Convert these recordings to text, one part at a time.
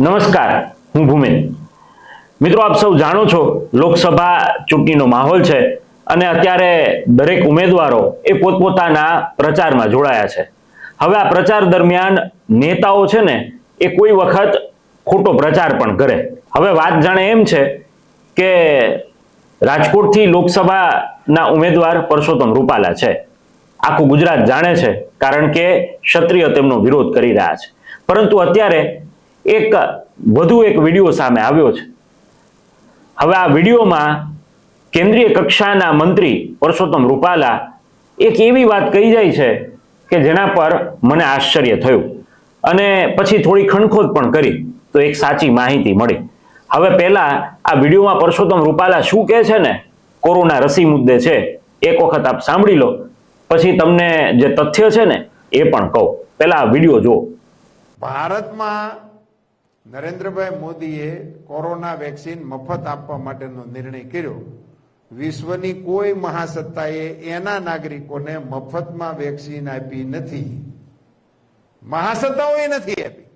નમસ્કાર, હું ભૂમિન. મિત્રો, આપ સૌ જાણો છો, લોકસભા ચૂંટણીનો માહોલ છે અને અત્યારે દરેક ઉમેદવારો એ પોતપોતાના પ્રચારમાં જોડાયા છે. હવે આ પ્રચાર દરમિયાન નેતાઓ છે ને, એ કોઈ વખત ખોટો પ્રચાર પણ કરે. હવે વાત જાણે એમ છે કે રાજકોટથી લોકસભાના ઉમેદવાર પરસોત્તમ રૂપાલા છે. આખું ગુજરાત જાણે છે, કારણ કે ક્ષત્રિય તેમનો વિરોધ કરી રહ્યા છે. પરંતુ અત્યારે એક વધુ એક વીડિયો સામે આવ્યો છે. હવે આ વિડીયોમાં કેન્દ્રીય કક્ષાના મંત્રી પરસોત્તમ રૂપાલા એક એવી વાત કહી જાય છે કે જેના પર મને આશ્ચર્ય થયું. અને પછી થોડી ખણખોદ પણ કરી, તો એક સાચી માહિતી મળી. હવે પહેલા આ વિડીયોમાં પરસોત્તમ રૂપાલા શું કહે છે ને? કોરોના રસી મુદ્દે છે. એક વખત આપ સાંભળી લો. પછી તમને જે તથ્ય છે ને, એ પણ કહું. પહેલા આ વીડિયો જુઓ. ભારતમાં નરેન્દ્રભાઈ મોદીએ કોરોના વેક્સિન મફત આપવા માટેનો નિર્ણય કર્યો. વિશ્વની કોઈ મહાસત્તાએ એના નાગરિકોને મફતમાં વેક્સિન આપી નથી. મહાસત્તાઓએ નથી આપી.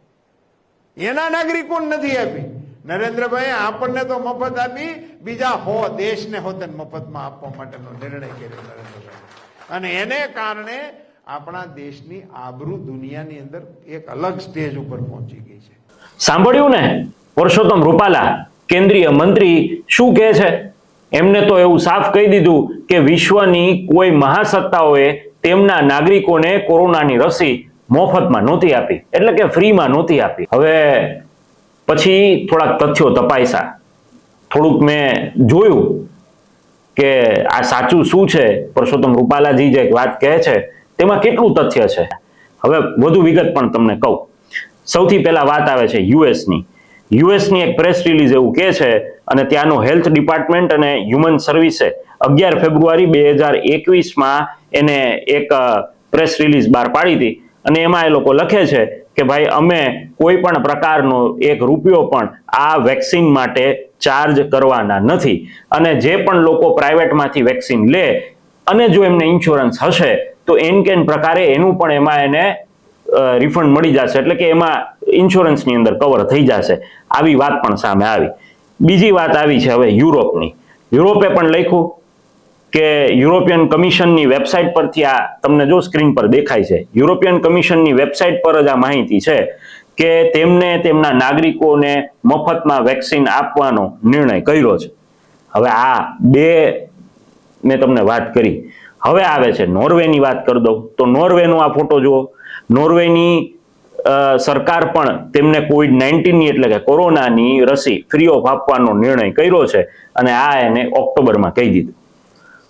એના નાગરિકોને નથી આપી. નરેન્દ્રભાઈ આપણને તો મફત આપી, બીજા હો દેશને હોતે મફતમાં આપવા માટેનો નિર્ણય કર્યો નરેન્દ્રભાઈ અને એને કારણે આપણા દેશની આબરૂ દુનિયાની અંદર એક અલગ સ્ટેજ ઉપર પહોંચી ગઈ છે. સાંભળ્યું ને? પરસોત્તમ રૂપાલા, કેન્દ્રીય મંત્રી શું કહે છે? એમને તો એવું સાફ કહી દીધું કે વિશ્વની કોઈ મહાસત્તાઓએ તેમના નાગરિકોને કોરોનાની રસી મફતમાં નહોતી આપી, એટલે કે ફ્રીમાં નહોતી આપી. હવે પછી થોડાક તથ્યો તપાસ્યા. થોડુંક મેં જોયું કે આ સાચું શું છે? પરસોત્તમ રૂપાલાજી જે વાત કહે છે, તેમાં કેટલું તથ્ય છે? હવે વધુ વિગત પણ તમને કહું. સૌથી પહેલા વાત આવે છે યુએસની. યુએસની એક પ્રેસ રિલીઝ એવું કહે છે અને ત્યાંનું હેલ્થ ડિપાર્ટમેન્ટ અને હ્યુમન સર્વિસે અગિયાર ફેબ્રુઆરી બે હજાર એકવીસમાં એને એક પ્રેસ રિલીઝ બહાર પાડી હતી. અને એમાં એ લોકો લખે છે કે ભાઈ અમે કોઈ પણ પ્રકારનો એક રૂપિયો પણ આ વેક્સિન માટે ચાર્જ કરવાના નથી. અને જે પણ લોકો પ્રાઇવેટમાંથી વેક્સિન લે અને જો એમને ઇન્સ્યોરન્સ હશે તો એન કેન પ્રકારે એનું પણ એમાં એને રિફંડ મળી જશે. એટલે કે એમાં ઇન્સ્યોરન્સની અંદર કવર થઈ જશે. આવી વાત પણ સામે આવી. બીજી વાત આવી છે હવે યુરોપની. યુરોપે પણ લખ્યું કે યુરોપિયન કમિશનની વેબસાઇટ પરથી આ તમને જો સ્ક્રીન પર દેખાય છે, યુરોપિયન કમિશનની વેબસાઇટ પર જ આ માહિતી છે કે તેમને તેમના નાગરિકોને મફતમાં વેક્સિન આપવાનો નિર્ણય કર્યો છે. હવે આ બે મેં તમને વાત કરી. હવે આવે છે નોર્વેની વાત કરી દઉં. તો નોર્વેનો આ ફોટો જુઓ. નોર્વેની સરકાર પણ તેમને કોવિડ નાઇન્ટીનની એટલે કે કોરોનાની રસી ફ્રી ઓફ આપવાનો નિર્ણય કર્યો છે અને આ એને ઓક્ટોબરમાં કહી દીધું.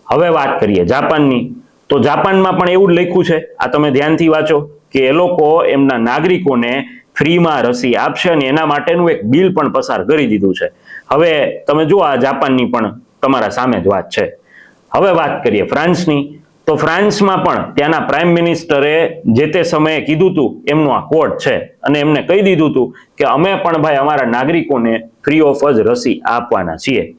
હવે વાત કરીએ જાપાનની. તો જાપાનમાં પણ એવું જ લખ્યું છે, આ તમે ધ્યાનથી વાંચો, કે એ લોકો એમના નાગરિકોને ફ્રીમાં રસી આપશે અને એના માટેનું એક બિલ પણ પસાર કરી દીધું છે. હવે તમે જુઓ, આ જાપાનની પણ તમારા સામે જ વાત છે. હવે વાત કરીએ ફ્રાન્સની. તો ફ્રાન્સમાં પણ ત્યાંના પ્રાઇમ મિનિસ્ટરે જે તે સમયે કીધું હતું એમનું આ કોર્ટ છે. અને એમને કહી દીધું હતું કે અમે પણ ભાઈ અમારા નાગરિકોને ફ્રી ઓફ જ રસી આપવાના છીએ.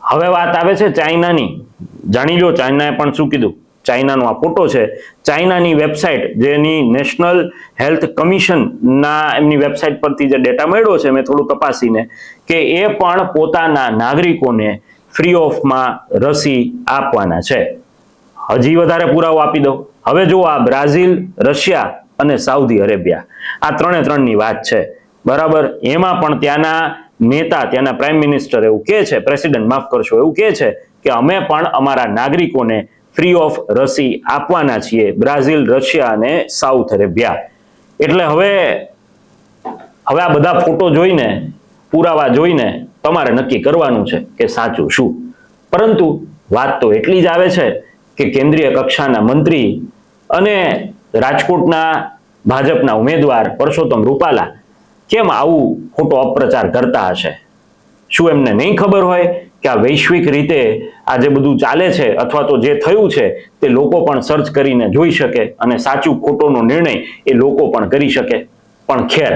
હવે વાત આવે છે ચાઇનાની. જાણી લો, ચાઇનાએ પણ શું કીધું? ચાઇનાનો આ ફોટો છે. ચાઇનાની વેબસાઇટ જેની નેશનલ હેલ્થ કમિશનના એમની વેબસાઇટ પરથી જે ડેટા મળ્યો છે, મેં થોડું તપાસીને, કે એ પણ પોતાના નાગરિકોને ફ્રી ઓફમાં રસી આપવાના છે. હજી વધારે પુરાવો આપી દો હવે જુઓ આ બ્રાઝિલ, રશિયા અને સાઉદી અરેબિયા. આ ત્રણે ત્રણની વાત છે. બરાબર? એમાં પણ ત્યાંના નેતા, ત્યાંના પ્રાઇમ મિનિસ્ટર એવું કહે છે, પ્રેસિડેન્ટ, માફ કરશો, એવું કહે છે કે અમે પણ અમારા નાગરિકોને ફ્રી ઓફ રસી આપવાના છીએ બ્રાઝિલ, રશિયા અને સાઉથ અરેબિયા. એટલે હવે હવે આ બધા ફોટો જોઈને, પુરાવા જોઈને તમારે નક્કી કરવાનું છે કે સાચું શું. પરંતુ વાત તો એટલી જ આવે છે કે કેન્દ્રીય કક્ષાના મંત્રી અને રાજકોટના ભાજપના ઉમેદવાર પરસોત્તમ રૂપાલા કેમ આવું ખોટો અપપ્રચાર કરતા હશે? શું એમને નહીં ખબર હોય કે આ વૈશ્વિક રીતે આ જે બધું ચાલે છે અથવા તો જે થયું છે તે લોકો પણ સર્ચ કરીને જોઈ શકે અને સાચું ખોટોનો નિર્ણય એ લોકો પણ કરી શકે? પણ ખેર,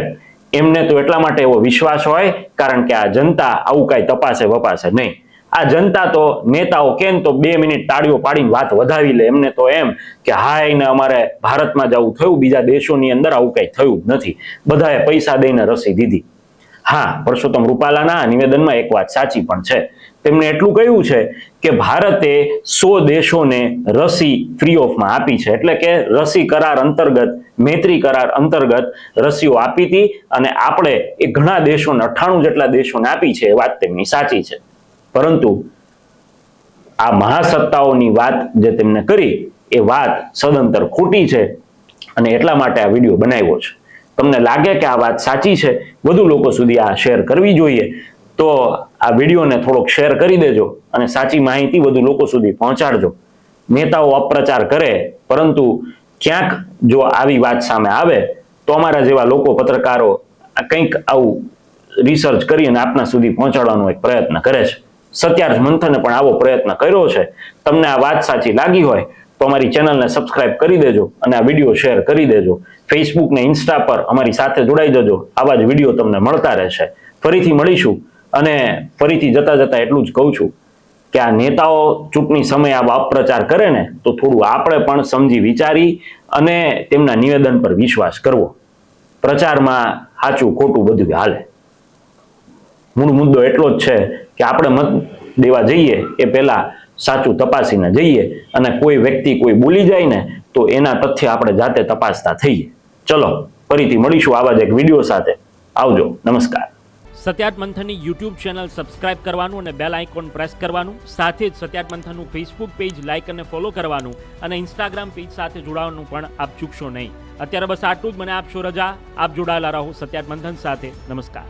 એમને તો એટલા માટે એવો વિશ્વાસ હોય કારણ કે આ જનતા આવું કાંઈ તપાસે વપાસે નહીં. આ જનતા તો નેતાઓ કેમ તો બે મિનિટ તાળીઓ પાડીને વાત વધાવી લે? એમને તો એમ કે હા એને અમારે ભારતમાં જવું થયું, બીજા દેશોની અંદર આવું કઈ થયું જ નથી. બધાએ પૈસા દઈને રસી દીધી. હા, પરસોત્તમ રૂપાલાના નિવેદનમાં એક વાત સાચી પણ છે. તેમણે એટલું કહ્યું છે કે ભારતે સો દેશોને રસી ફ્રી ઓફમાં આપી છે. એટલે કે રસી કરાર અંતર્ગત, મૈત્રી કરાર અંતર્ગત રસીઓ આપી હતી અને આપણે એ ઘણા દેશોને, અઠ્ઠાણું જેટલા દેશોને આપી છે એ વાત તેમની સાચી છે. પરંતુ આ મહાસત્તાઓની વાત જે તેમને કરી, એ વાત સદંતર ખોટી છે અને એટલા માટે આ વીડિયો બનાવ્યો છે. તમને લાગે કે આ વાત સાચી છે? વધુ લોકો સુધી આ શેર કરવી જોઈએ. તો આ વિડીયોને થોડોક શેર કરી દેજો અને સાચી માહિતી વધુ લોકો સુધી પહોંચાડજો. નેતાઓ અપ્રચાર કરે, પરંતુ ક્યાંક જો આવી વાત સામે આવે, તો અમારા જેવા લોકો પત્રકારો કંઈક આવું રિસર્ચ કરીને આપના સુધી પહોંચાડવાનો એક પ્રયત્ન કરે છે. સત્યાર્થ મંથને પણ આવો પ્રયત્ન કર્યો છે. તમને આ વાત સાચી લાગી હોય તો અમારી ચેનલને સબસ્ક્રાઇબ કરી દેજો અને આ વીડિયો શેર કરી દેજો. ફેસબુક ને ઇન્સ્ટા પર અમારી સાથે જોડાઈ જજો. આવા જ વીડિયો તમને મળતા રહેશે. ફરીથી મળીશું અને ફરીથી જતા જતા એટલું જ કહું છું કે આ નેતાઓ ચૂંટણી સમયે આવા અપ્રચાર કરે ને તો થોડું આપણે પણ સમજી વિચારી અને તેમના નિવેદન પર વિશ્વાસ કરવો. પ્રચારમાં સાચું ખોટું બધું હાલે. મૂળ મુદ્દો એટલો જ છે કે આપણે મત દેવા જઈએ એ પહેલા સાચું તપાસીને જઈએ અને કોઈ વ્યક્તિ કોઈ બોલી જાય ને તો એના તથ્ય આપણે જાતે તપાસતા થઈએ. ચલો, ફરીથી મળીશું આવા જ એક વીડિયો સાથે. આવજો, નમસ્કાર. સત્યાર્થ મંથનની યુટ્યુબ ચેનલ સબસ્ક્રાઇબ કરવાનું અને બેલ આઇકોન પ્રેસ કરવાનું, સાથે જ સત્યાર્થ મંથનનું ફેસબુક પેજ લાઇક અને ફોલો કરવાનું અને ઇન્સ્ટાગ્રામ પેજ સાથે જોડાવાનું પણ આપ ચૂકશો નહીં. અત્યારે બસ આટલું જ મને આપશો રજા, આપ જોડાયેલા રહો સત્યાર્થ મંથન સાથે. નમસ્કાર.